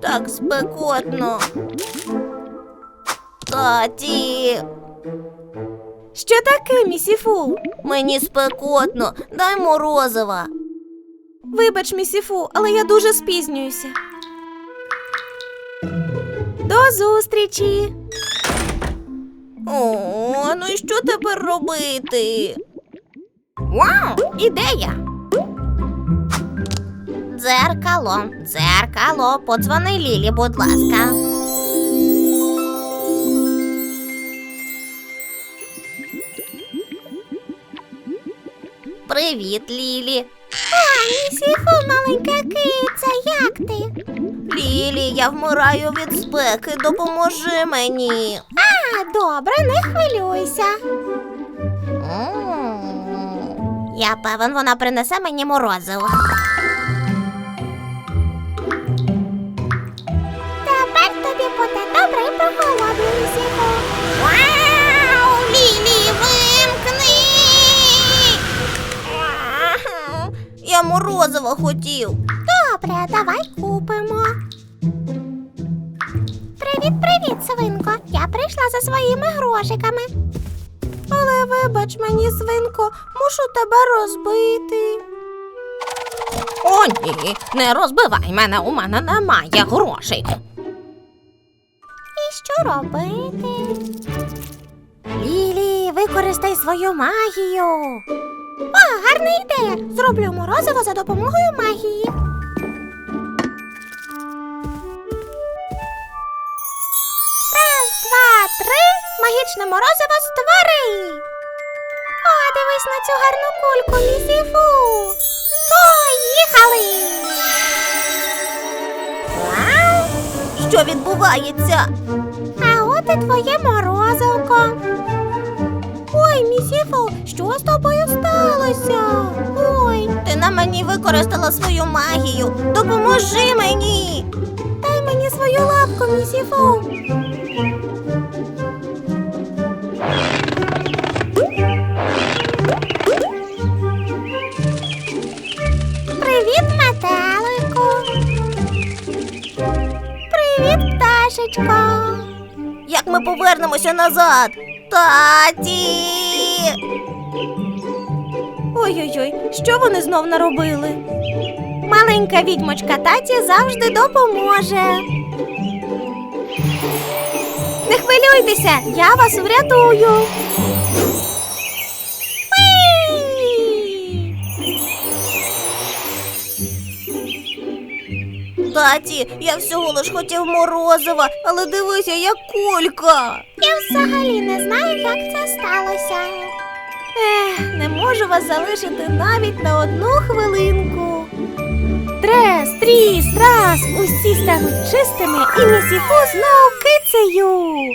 Так спекотно. Таті, Що таке, місіфу? мені спекотно, дай морозива. Вибач, місіфу, але я дуже спізнююся. До зустрічі! О, ну і що тепер робити? Вау, ідея. Дзеркало, дзеркало, подзвони Лілі, будь ласка. Привіт, Лілі. Місіфу, маленька киця, як ти? Лілі, я вмираю від спеки, допоможи мені. А, добре, не хвилюйся. М, Я певен, вона принесе мені морозиво. Тепер тобі буде добре і прохолодно, Я морозиво хотів. Добре, давай купимо. Привіт, привіт, свинко. Я прийшла за своїми грошиками. Але вибач мені, свинко, мушу тебе розбити. О, ні, не розбивай мене, у мене немає грошей. І що робити? Лілі, використай свою магію. О, гарна ідея! Зроблю морозиво за допомогою магії. Раз, два, три. Магічне морозиво створи. О, дивись на цю гарну кульку, місіфу. Поїхали! Вау! Що відбувається? А от і твоє морозивко. Ой, місіфу, що з тобою Ти використала свою магію. Допоможи мені. дай мені свою лапку, місіфу. Привіт, метелику. Привіт, пташечко. Як ми повернемося назад? Таті! Ой-ой-ой, що вони знов наробили? Маленька відьмочка таті завжди допоможе. Не хвилюйтеся, я вас врятую. Таті, я всього лиш хотів морозива, але дивися, як кулька. Я взагалі не знаю, як це сталося. Ех, не можу вас залишити навіть на одну хвилинку. Трес, тріс, трас, усі стануть чистими і місіфу знов кицею.